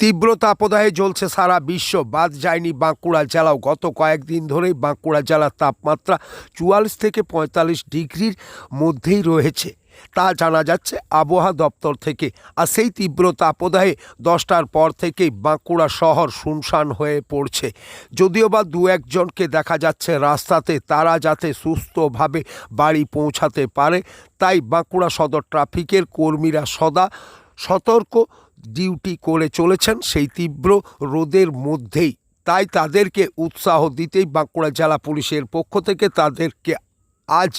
তীব্র তাপদাহে জ্বলছে সারা বিশ্ব। বাদ যায়নি বাঁকুড়া জেলাও। গত কয়েকদিন ধরেই বাঁকুড়া জেলার তাপমাত্রা চুয়াল্লিশ থেকে পঁয়তাল্লিশ ডিগ্রির মধ্যেই রয়েছে। তা জানা যাচ্ছে আবহাওয়া দপ্তর থেকে। আর সেই তীব্র তাপদাহে দশটার পর থেকেই বাঁকুড়া শহর শুনশান হয়ে পড়ছে। যদিও বা দু একজনকে দেখা যাচ্ছে রাস্তাতে, তারা যাতে সুস্থভাবে বাড়ি পৌঁছাতে পারে, তাই বাঁকুড়া সদর ট্রাফিকের কর্মীরা সদা সতর্ক ডিউটি করে চলেছেন সেই তীব্র রোদের মধ্যেই। তাই তাদেরকে উৎসাহ দিতেই বাঁকুড়া জেলা পুলিশের পক্ষ থেকে তাদেরকে আজ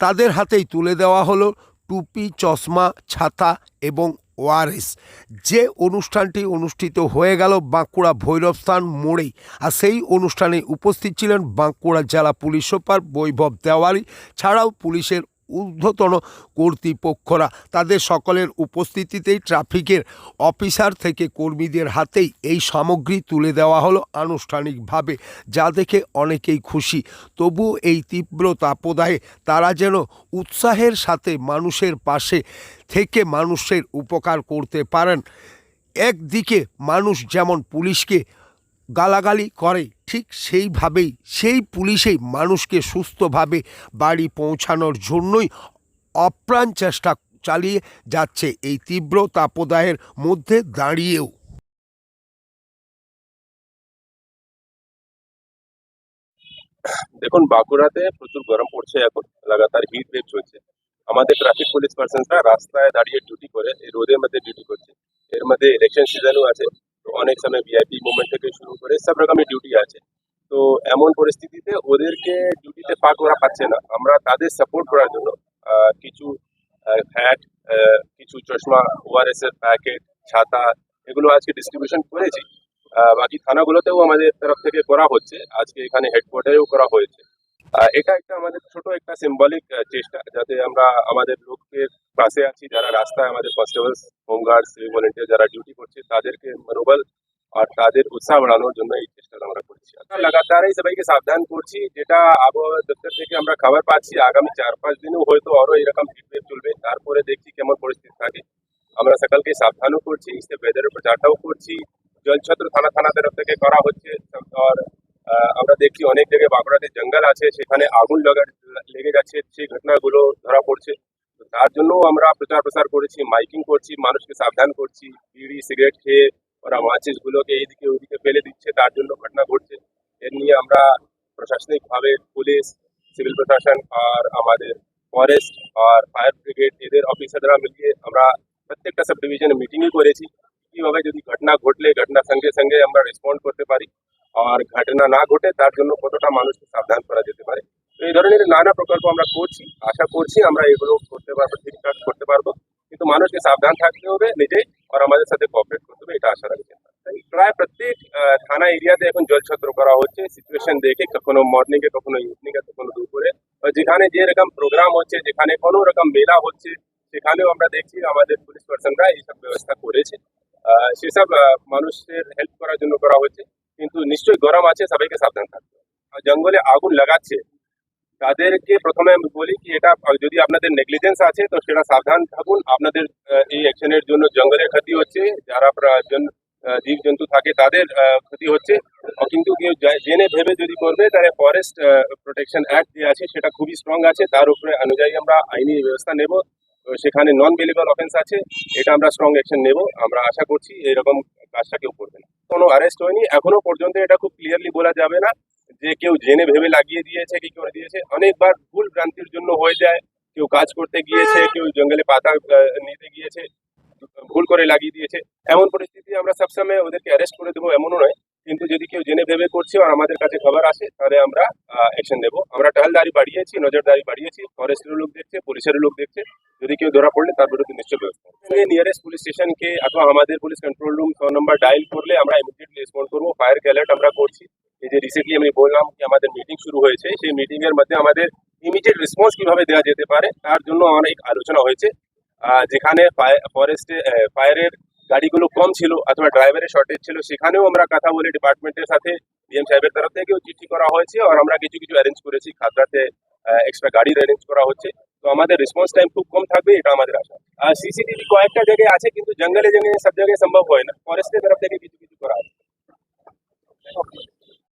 তাদের হাতেই তুলে দেওয়া হলো টুপি, চশমা, ছাতা এবং ওয়ারেস। যে অনুষ্ঠানটি অনুষ্ঠিত হয়ে গেল বাঁকুড়া ভৈরবস্থান মোড়েই, আর সেই অনুষ্ঠানে উপস্থিত ছিলেন বাঁকুড়া জেলা পুলিশ সুপার বৈভব দেওয়ারি ছাড়াও পুলিশের ঊর্ধ্বতন কর্তৃপক্ষরা তাদের সকলের উপস্থিতিতেই ট্রাফিকের অফিসার থেকে কর্মীদের হাতেই এই সামগ্রী তুলে দেওয়া হলো আনুষ্ঠানিকভাবে, যা দেখে অনেকেই খুশি। তবু এই তীব্র তাপদাহে তারা যেন উৎসাহের সাথে মানুষের পাশে থেকে মানুষের উপকার করতে পারেন। একদিকে মানুষ যেমন পুলিশকে গালাগালি করে। ঠিক সেইভাবেই, সেই পুলিশেই মানুষকে সুস্থভাবে বাড়ি পৌঁছানোর জন্যই অপ্রাণ চেষ্টা চালিয়ে যাচ্ছে এই তীব্র তাপদাহের মধ্যে দাঁড়িয়েও। দেখুন, বাঁকুড়াতে প্রচুর গরম পড়ছে এখন। লাগাতার হিট ওয়েভ চলছে। আমাদের ট্রাফিক পুলিশ পার্সনসরা রাস্তায় দাঁড়িয়ে ডিউটি করে, এই রোদের মধ্যে ডিউটি করছে। এর মধ্যে ইলেকশন সিজনও আছে। অনেক সময় ভিআইপি মুভমেন্ট থেকে শুরু করে সব রকমের ডিউটি আছে। তো এমন পরিস্থিতিতে ওদেরকে ডিউটিতে পাক ওরা পাচ্ছে না। আমরা তাদের সাপোর্ট করার জন্য কিছু হ্যাট কিছু চশমা ওআরএস এর প্যাকেট ছাতা, এগুলো আজকে ডিস্ট্রিবিউশন করেছি। বাকি থানাগুলোতেও আমাদের তরফ থেকে করা হচ্ছে। আজকে এখানে হেডকোয়ার্টারেও করা হয়েছে। এটা একটা আমাদের ছোট একটা সিম্বলিক চেষ্টা যাতে আমরা আমাদের লোকের পাশে আছি, যারা রাস্তায় আমাদের constables home guard civic volunteer যারা ডিউটি করছে, তাদেরকে মনোবল আর তাদের উৎসাহ বাড়ানোর জন্য এই চেষ্টাটা আমরা করছি। আমরা লাগাতারই সবাইকে সাবধান করছি, যেটা আবহাওয়া দপ্তর থেকে আমরা খবর পাচ্ছি, আগামী চার পাঁচ দিনও হয়তো আরও এরকম হিটওয়েভ চলবে, তারপরে দেখছি কেমন পরিস্থিতি থাকে। আমরা সকালকে সাবধানও করছি সে ওয়েদারের প্রচারটাও করছি, জলছত্র থানা থানা তরফ থেকে করা হচ্ছে, আর আমরা দেখছি অনেক জায়গায় বাঁকুড়াতে জঙ্গল আছে, সেখানে আগুন লাগা, লেগে যাচ্ছে, সেই ঘটনাগুলো ধরা পড়ছে। তো তার জন্য আমরা প্রচার প্রসার করেছি, মাইকিং করছি, মানুষকে সাবধান করছি, বিড়ি, সিগারেট খেয়ে ওরা মাচিস গুলোকে এইদিকে ওইদিকে ফেলে দিচ্ছে, তার জন্য ঘটনা ঘটছে। এর নিয়ে আমরা প্রশাসনিকভাবে পুলিশ, সিভিল প্রশাসন আর আমাদের ফরেস্ট আর ফায়ার ব্রিগেড, এদের অফিসাররা মিলিয়ে আমরা প্রত্যেকটা সাব ডিভিশনে মিটিংই করেছি। কীভাবে যদি ঘটনা ঘটলে, ঘটনার সঙ্গে সঙ্গে আমরা রেসপন্ড করতে পারি। আর ঘটনা না ঘটে, তার জন্য কতটা মানুষকে সাবধান করা যেতে পারে? এই ধরনের নানা প্রকল্প আমরা করছি, আশা করছি আমরা এগুলো করতে পারব ঠিকঠাক করতে পারব। কিন্তু মানুষকে সাবধান থাকতে হবে নিজেই আর আমাদের সাথে কোঅপারেট করতে হবে, এটা আশা রাখছি প্রায় প্রত্যেক থানা এরিয়াতে এখন জলছত্র করা হচ্ছে সিচুয়েশন দেখে কখনো মর্নিং এ, কখনো ইভিনিং এ, কখনো দুপুরে। যেখানে যে রকম প্রোগ্রাম হচ্ছে, যেখানে কোনো রকম মেলা হচ্ছে, সেখানেও আমরা দেখছি আমাদের পুলিশ পার্সনরা এইসব ব্যবস্থা করেছে। সেসব মানুষের হেল্প করার জন্য করা হচ্ছে। কিন্তু নিশ্চয়ই গরম আছে, সবাইকে সাবধান থাকতে আর জঙ্গলে আগুন লাগাচ্ছে, তাদেরকে প্রথমে আমি বলি কি এটা যদি আপনাদের নেগলিজেন্স আছে, তো সেটা সাবধান থাকুন। আপনাদের এই অ্যাকশনের জন্য জঙ্গলের ক্ষতি হচ্ছে, যারা জীব জন্তু থাকে, তাদের ক্ষতি হচ্ছে। কিন্তু কেউ জেনে ভেবে যদি করবে, তাহলে ফরেস্ট প্রোটেকশন অ্যাক্ট যে আছে, সেটা খুবই স্ট্রং আছে। তার উপরে অনুযায়ী আমরা আইনি ব্যবস্থা নেব। সেখানে নন বেলিবল অফেন্স আছে, এটা আমরা স্ট্রং অ্যাকশন নেব। আমরা আশা করছি, এরকম কাজটা কেউ করবে না। কোনো অ্যারেস্ট হয়নি। এখনও পর্যন্ত এটা খুব ক্লিয়ারলি বলা যাবে না যে কেউ জেনে ভেবে লাগিয়ে দিয়েছে কি করে দিয়েছে। অনেকবার ভুল ভ্রান্তির জন্য হয়ে যায়। কেউ কাজ করতে গিয়েছে, কেউ জঙ্গলে পাতা নিতে গিয়েছে, ভুল করে লাগিয়ে দিয়েছে। এমন পরিস্থিতি আমরা সবসময় ওদেরকে অ্যারেস্ট করে দেবো, এমনও নয়। কিন্তু যদি কেউ জেনে ভেবে করছে আর আমাদের কাছে খবর আসে, তাহলে আমরা অ্যাকশন নেব। আমরা টহলদারি বাড়িয়েছি, নজরদারি বাড়িয়েছি ফরেস্টের লোক দেখছে পুলিশের লোক দেখছে। যদি কেউ ধরা পড়লে তার বিরুদ্ধে নিশ্চয় ব্যবস্থা নিয়ারেস্ট পুলিশ স্টেশনকে অথবা আমাদের police control room phone number dial করলে আমরা ইমিডিয়েটলি রেসপন্ড করব। ফায়ার অ্যালার্ট আমরা করছি। এই যে রিসেন্টলি আমি বললাম কি আমাদের মিটিং শুরু হয়েছে, সেই মিটিং এর মধ্যে আমাদের ইমিডিয়েট রেসপন্স কীভাবে দেওয়া যেতে পারে, তার জন্য অনেক আলোচনা হয়েছে। যেখানে ফরেস্টে ফায়ারের গাড়িগুলো কম ছিল অথবা ড্রাইভারের শর্টেজ ছিল, সেখানেও আমরা কথা বলে ডিপার্টমেন্টের সাথে ডিএম সাহেবের তরফ থেকেও চিঠি করা হয়েছে আর আমরা কিছু কিছু অ্যারেঞ্জ করেছি খাদ্রাতে এক্সট্রা গাড়ির অ্যারেঞ্জ করা হচ্ছে। তো আমাদের রেসপন্স টাইম খুব কম থাকবে, এটা আমাদের আশা। আর সিসিটিভি কয়েকটা জায়গায় আছে, কিন্তু জঙ্গলে জঙ্গলে সব জায়গায় সম্ভব হয় না। ফরেস্টের তরফ থেকে কিছু কিছু করা আছে